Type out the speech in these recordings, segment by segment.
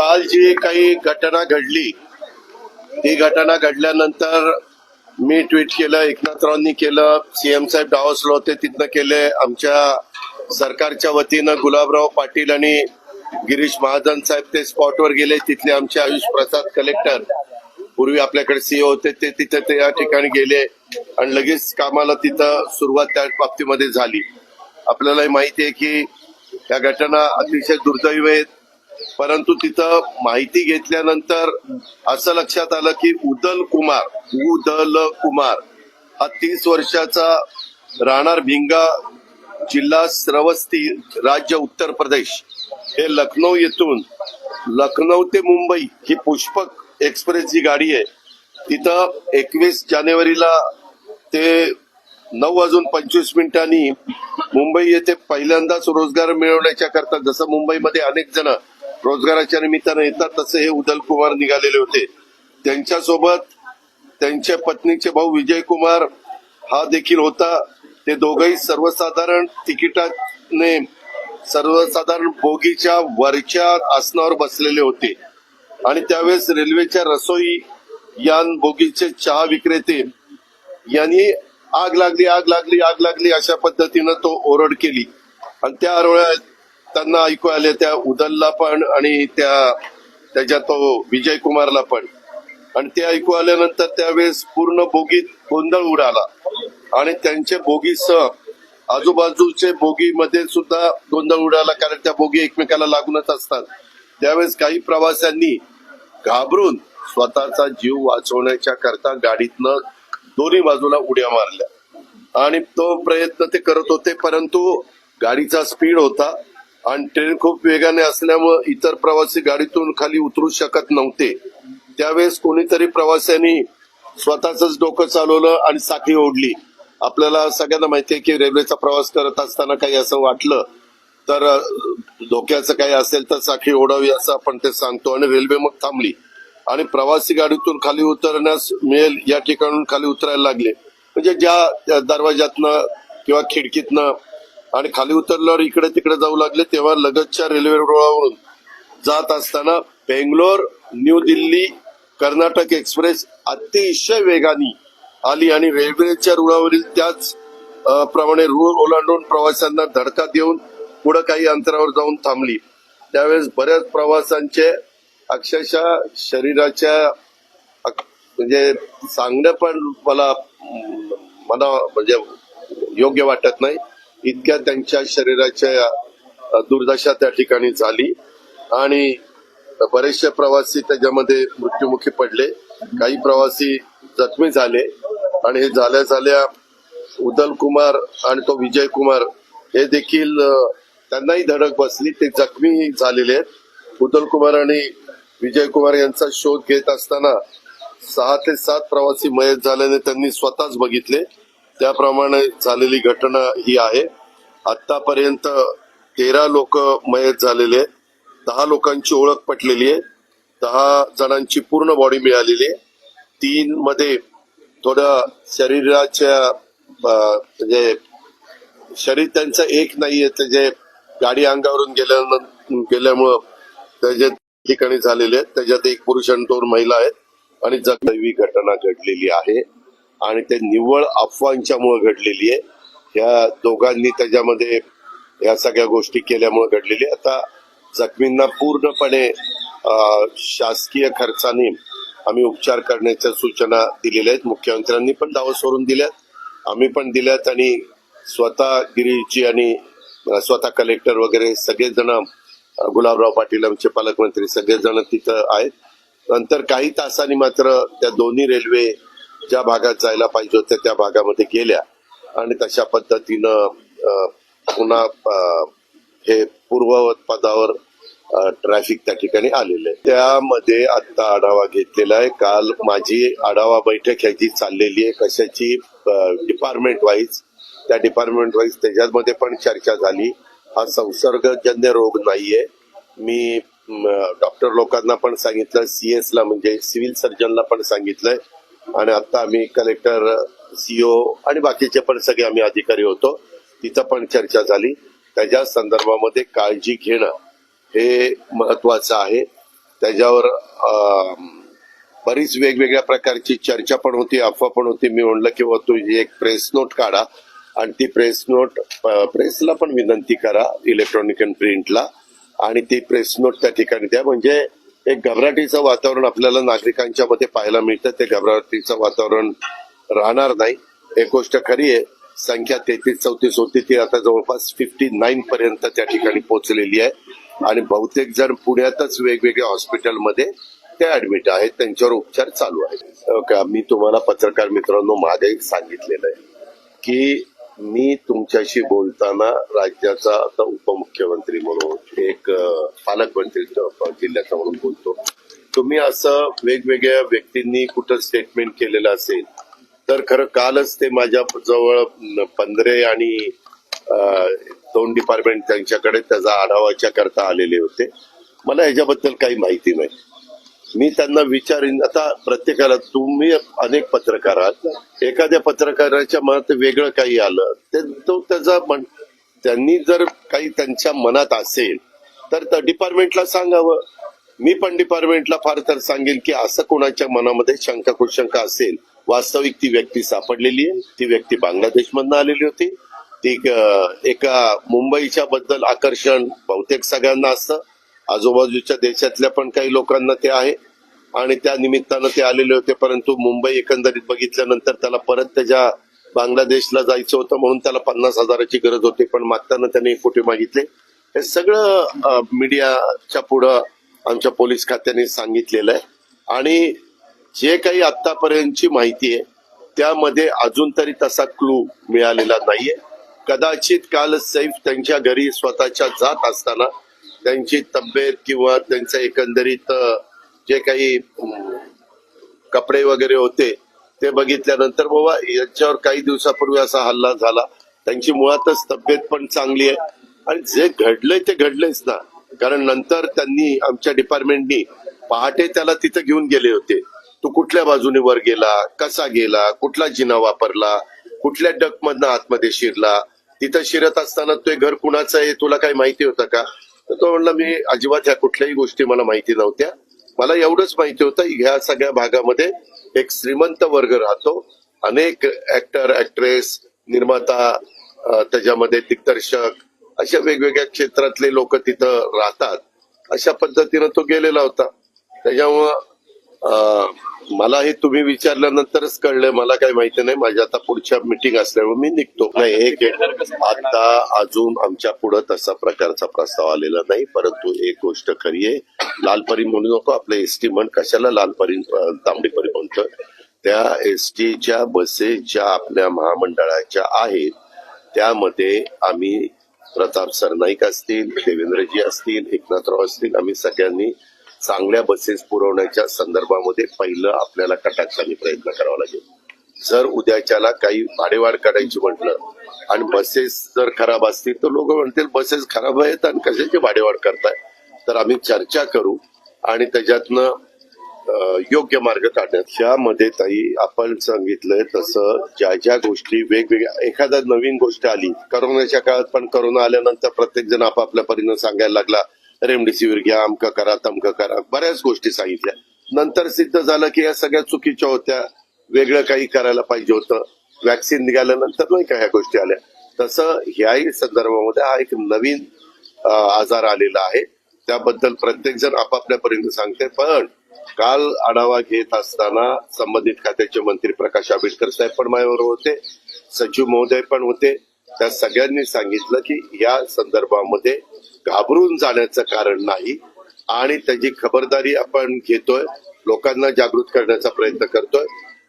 काल जी काही घटना घडली ती घटना घडल्यानंतर मी ट्विट केलं एकनाथरावांनी केलं सीएम साहेब डावसलो होते तिथनं केले आमच्या सरकारच्या वतीनं गुलाबराव पाटील आणि गिरीश महाजन साहेब ते स्पॉटवर गेले तिथले आमचे आयुष प्रसाद कलेक्टर पूर्वी आपल्याकडे सीओ होते ते तिथे ते या ठिकाणी गेले आणि लगेच कामाला तिथं सुरुवात त्या बाबतीमध्ये झाली. आपल्यालाही माहिती आहे की या घटना अतिशय दुर्दैव आहेत. परंतु तिथं माहिती घेतल्यानंतर असं लक्षात आलं की उदल कुमार उदल कुमार हा तीस वर्षाचा राहणार भिंगा जिल्हा श्रवस्ती राज्य उत्तर प्रदेश. हे लखनौ येथून लखनौ ते मुंबई ही पुष्पक एक्सप्रेस जी गाडी आहे तिथं एकवीस जानेवारीला ते नऊ वाजून पंचवीस मिनिटांनी मुंबई येथे पहिल्यांदाच रोजगार मिळवण्याच्या करता जसं मुंबईमध्ये अनेक जण रोजगाराच्या निमित्तानं येतात तसे हे उदल कुमार निघालेले होते. त्यांच्यासोबत त्यांच्या पत्नीचे भाऊ विजय कुमार हा देखील होता. ते दोघंही सर्वसाधारण तिकिटाने सर्वसाधारण बोगीच्या वरच्या आसनावर बसलेले होते. आणि त्यावेळेस रेल्वेच्या रसोई यान बोगीचे चहा विक्रेते यांनी आग लागली आग लागली आग लागली अशा पद्धतीनं तो ओरड केली. आणि त्या आरोळ्यात त्यांना ऐकू आले त्या उदलला पण आणि त्या त्याच्या तो विजय कुमारला पण. आणि ते ऐकू आल्यानंतर त्यावेळेस पूर्ण बोगीत गोंधळ उडाला. आणि त्यांचे बोगीसह आजूबाजूचे बोगीमध्ये सुद्धा गोंधळ उडाला कारण त्या बोगी एकमेकाला लागूनच असतात. त्यावेळेस काही प्रवाशांनी घाबरून स्वतःचा जीव वाचवण्याच्या करता गाडीतनं दोन्ही बाजूला उड्या मारल्या. आणि तो प्रयत्न ते करत होते परंतु गाडीचा स्पीड होता. आणि ट्रेन खूप वेगाने असल्यामुळे इतर प्रवासी गाडीतून खाली उतरू शकत नव्हते. त्यावेळेस कोणीतरी प्रवाशांनी स्वतःच डोकं चालवलं आणि साखळी ओढली. आपल्याला सगळ्यांना माहिती आहे की रेल्वेचा प्रवास करत असताना काही असं वाटलं तर धोक्याचं काही असेल तर साखळी ओढावी असं आपण ते सांगतो आणि रेल्वे मग थांबली. आणि प्रवासी गाडीतून खाली उतरण्यास मिळेल या ठिकाणून खाली उतरायला लागले. म्हणजे ज्या दरवाज्यातनं किंवा खिडकीतनं आणि खाली उतरल्यावर इकडे तिकडे जाऊ लागले तेव्हा लगतच्या रेल्वे रुळावरून जात असताना बेंगलोर न्यू दिल्ली कर्नाटक एक्सप्रेस अतिशय वेगाने आली आणि रेल्वेच्या रुळावरील त्याच प्रमाणे रूळ ओलांडून प्रवाशांना धडका देऊन पुढे काही अंतरावर जाऊन थांबली. त्यावेळेस बऱ्याच प्रवाशांचे अक्षरशः शरीराच्या म्हणजे सांगणं पण मला मला म्हणजे योग्य वाटत नाही. इतक्या त्यांच्या शरीराच्या दुर्दशा त्या ठिकाणी झाली. आणि बरेचसे प्रवासी त्याच्यामध्ये मृत्युमुखी पडले. काही प्रवासी जखमी झाले. आणि हे झाल्या झाल्या उदल कुमार आणि तो विजय कुमार हे देखील त्यांनाही धडक बसली. ते जखमी झालेले आहेत. उदल कुमार आणि विजय कुमार यांचा शोध घेत असताना सहा ते सात प्रवासी मयत झाल्याने त्यांनी स्वतःच बघितले. त्याप्रमाणे झालेली घटना ही आहे. आतापर्यंत तेरा लोक मयत झालेले आहेत. दहा लोकांची ओळख पटलेली आहे. दहा जणांची पूर्ण बॉडी मिळालेली आहे. तीन मध्ये थोडं शरीराच्या म्हणजे शरीर त्यांचं एक नाहीये. त्याचे गाडी अंगावरून गेल्या गेल्यामुळं त्याच्या ठिकाणी झालेले आहेत त्याच्यात एक पुरुष आणि दोन महिला आहेत. आणि जगदैवी घटना घडलेली आहे. आणि ते निव्वळ अफवांच्यामुळे घडलेली आहे. ह्या दोघांनी त्याच्यामध्ये या सगळ्या गोष्टी केल्यामुळे घडलेली आहे. आता जखमींना पूर्णपणे शासकीय खर्चाने आम्ही उपचार करण्याच्या सूचना दिलेल्या आहेत. मुख्यमंत्र्यांनी पण दावा सोडून दिल्यात. आम्ही पण दिल्यात आणि स्वतः गिरीची आणि स्वतः कलेक्टर वगैरे सगळेजण गुलाबराव पाटील आमचे पालकमंत्री सगळेजण तिथं आहेत. नंतर काही तासांनी मात्र त्या दोन्ही रेल्वे ज्या भागात जायला पाहिजे होत्या त्या भागामध्ये गेल्या. आणि तशा पद्धतीनं पुन्हा हे पूर्ववत पदावर ट्रॅफिक त्या ठिकाणी आलेलं आहे. त्यामध्ये आता आढावा घेतलेला आहे. काल माझी आढावा बैठक ह्याची चाललेली आहे. कशाची डिपार्टमेंट वाईज त्या डिपार्टमेंट वाईज त्याच्यामध्ये पण चर्चा झाली. हा संसर्गजन्य रोग नाहीये. मी डॉक्टर लोकांना पण सांगितलं सीएसला म्हणजे सिव्हिल सर्जनला पण सांगितलंय. आणि आता आम्ही कलेक्टर सीओ आणि बाकीचे पण सगळे आम्ही अधिकारी होतो. तिथं पण चर्चा झाली. त्याच्या संदर्भामध्ये काळजी घेणं हे महत्वाचं आहे. त्याच्यावर बरीच वेगवेगळ्या प्रकारची चर्चा पण होती अफवा पण होती. मी म्हणलं किंवा तुझी एक प्रेस नोट काढा आणि ती प्रेस नोट प्रेसला पण विनंती करा इलेक्ट्रॉनिक अँड प्रिंटला आणि ती प्रेस नोट त्या ठिकाणी द्या. म्हणजे एक घबराटीचं वातावरण आपल्याला नागरिकांच्या मध्ये पाहायला मिळतं. ते घबराटीचं वातावरण राहणार नाही. एक गोष्ट खरी आहे संख्या तेहतीस चौतीस होती ती आता जवळपास फिफ्टी नाईन पर्यंत त्या ठिकाणी पोहोचलेली आहे. आणि बहुतेक जण पुण्यातच वेगवेगळ्या हॉस्पिटलमध्ये ते ऍडमिट आहेत. त्यांच्यावर उपचार चालू आहेत. मी तुम्हाला पत्रकार मित्रांनो मागे सांगितलेलं आहे की मी तुमच्याशी बोलताना राज्याचा आता उपमुख्यमंत्री म्हणून एक पालकमंत्री जिल्ह्याचा म्हणून बोलतो. तुम्ही असं वेगवेगळ्या व्यक्तींनी कुठं स्टेटमेंट केलेलं असेल तर खरं कालच ते माझ्या जवळ पंधरे आणि दोन डिपार्टमेंट त्यांच्याकडे त्याचा आढावाच्या करता आलेले होते. मला याच्याबद्दल काही माहिती नाही. मी त्यांना विचारीन. आता प्रत्येकाला तुम्ही अनेक पत्रकार आहात. एखाद्या पत्रकाराच्या मनात वेगळं काही आलं ते तो त्याचा मन त्यांनी जर काही त्यांच्या मनात असेल तर त्या डिपार्टमेंटला सांगावं. मी पण डिपार्टमेंटला फार तर सांगेल की असं कोणाच्या मनामध्ये शंका कुशंका असेल वास्तविक ती व्यक्ती सापडलेली आहे. ती व्यक्ती बांगलादेशमधनं आलेली होती. ती एका मुंबईच्या बद्दल आकर्षण बहुतेक सगळ्यांना असतं. आजूबाजूच्या देशातल्या पण काही लोकांना ते आहे. आणि त्या निमित्तानं ते आलेले होते परंतु मुंबई एकंदरीत बघितल्यानंतर त्याला परत त्याच्या बांगलादेशला जायचं होतं म्हणून त्याला पन्नास हजाराची गरज होती पण मागताना त्याने कुठे कोटी मागितले. हे सगळं मीडियाच्या पुढं आमच्या पोलीस खात्याने सांगितलेलं आहे. आणि जे काही आतापर्यंतची माहिती आहे त्यामध्ये अजून तरी तसा क्लू मिळालेला नाहीये. कदाचित काल सैफ त्यांच्या घरी स्वतःच्या जात असताना त्यांची तब्येत किंवा त्यांचं एकंदरीत जे काही कपडे वगैरे होते ते बघितल्यानंतर बाबा याच्यावर काही दिवसापूर्वी असा हल्ला झाला. त्यांची मुळातच तब्येत पण चांगली आहे. आणि जे घडलंय ते घडलंयच ना. कारण नंतर त्यांनी आमच्या डिपार्टमेंटनी पहाटे त्याला तिथं घेऊन गेले होते. तू कुठल्या बाजूने वर गेला कसा गेला कुठला जिना वापरला कुठल्या डक मधनं आतमध्ये शिरला तिथं शिरत असताना ते घर कुणाचं आहे तुला काही माहिती होतं का? तर तो म्हणला मी अजिबात ह्या कुठल्याही गोष्टी मला माहिती नव्हत्या. मला एवढंच माहिती होतं ह्या सगळ्या भागामध्ये एक श्रीमंत वर्ग राहतो. अनेक ऍक्टर ऍक्ट्रेस निर्माता त्याच्यामध्ये दिग्दर्शक अशा वेगवेगळ्या क्षेत्रातले लोक तिथं राहतात. अशा पद्धतीनं तो गेलेला होता. त्याच्यामुळं मला हे तुम्ही विचारल्यानंतरच कळलं. मला काही माहिती नाही. माझ्या आता पुढच्या मिटिंग असल्यामुळे मी निघतो. नाही एक आता अजून आमच्या पुढं तसा प्रकारचा प्रस्ताव आलेला नाही. परंतु एक गोष्ट खरी आहे. लालपरी म्हणू नको. आपलं एसटी म्हण कशाला लालपरी तांबडीपरी म्हणतो त्या एसटीच्या बसेस ज्या आपल्या महामंडळाच्या आहेत त्यामध्ये आम्ही प्रताप सरनाईक असतील देवेंद्रजी असतील एकनाथराव असतील आम्ही सगळ्यांनी चांगल्या बसेस पुरवण्याच्या संदर्भामध्ये पहिलं आपल्याला कटाक्षाने प्रयत्न करावा लागेल. जर उद्याच्याला काही भाडेवाढ करायची म्हटलं आणि बसेस जर खराब असतील तर लोक म्हणतील बसेस खराब आहेत आणि कशाची भाडेवाढ करताय? तर आम्ही चर्चा करू आणि त्याच्यातनं योग्य मार्ग काढण्यामध्ये ताई आपण सांगितलंय तसं ज्या ज्या गोष्टी वेगवेगळ्या एखाद्या नवीन गोष्ट आली करोनाच्या काळात पण करोना आल्यानंतर प्रत्येक जण आपापल्या परीनं सांगायला लागला रेमडेसिवीर घ्या अमका करा तमकं करा बऱ्याच गोष्टी सांगितल्या. नंतर सिद्ध झालं की या सगळ्या चुकीच्या होत्या वेगळं काही करायला पाहिजे होतं. वॅक्सिन निघाल्यानंतर नाही का ह्या गोष्टी आल्या. तसं ह्याही संदर्भामध्ये हा एक नवीन आजार आलेला आहे. त्याबद्दल प्रत्येक जण आपापल्या परीने सांगते पण काल आढावा घेत असताना संबंधित खात्याचे मंत्री प्रकाश आंबेडकर साहेब पण माझ्यावर होते सचिव महोदय पण होते. त्या सगळ्यांनी सांगितलं की या संदर्भामध्ये घाबरून जाण्याचं कारण नाही. आणि त्याची खबरदारी आपण घेतोय. लोकांना जागृत करण्याचा प्रयत्न करतोय.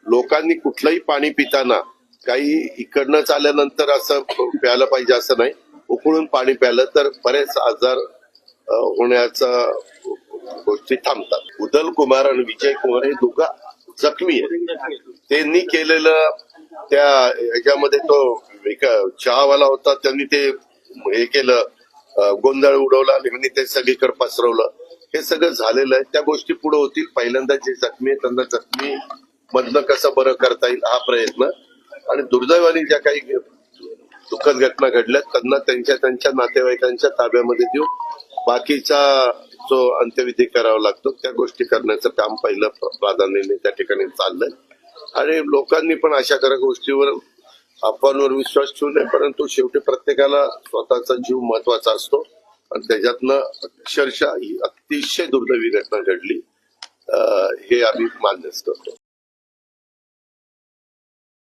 लोकांनी कुठलंही पाणी पिताना काही इकडनंच आल्यानंतर असं प्यायला पाहिजे असं नाही. उकळून पाणी प्यायलं तर बरेच आजार होण्याचा गोष्टी थांबतात. उदल कुमार आणि विजय कुमार हे दोघं जखमी आहेत. त्यांनी केलेलं त्या ह्याच्यामध्ये तो एक चहावाला होता. त्यांनी ते हे केलं. गोंधळ उडवला आणि ते सगळीकडे पसरवलं हे सगळं झालेलं आहे. त्या गोष्टी पुढे होतील. पहिल्यांदा जे जखमी आहे त्यांना जखमी मधनं कसं बरं करता येईल हा प्रयत्न. आणि दुर्दैवाने ज्या काही दुःखद घटना घडल्या त्यांना त्यांच्या त्यांच्या नातेवाईकांच्या ताब्यामध्ये देऊन बाकीचा जो अंत्यविधी करावा लागतो त्या गोष्टी करण्याचं काम पहिलं प्र- प्राधान्याने त्या ठिकाणी चाललंय. आणि लोकांनी पण अशा खऱ्या गोष्टीवर अफवांवर विश्वास ठेवू नये परंतु शेवटी प्रत्येकाला स्वतःचा जीव महत्त्वाचा असतो. आणि त्याच्यातनं अक्षरशः ही अतिशय दुर्दैवी घटना घडली. हे आम्ही मान्यच करतो.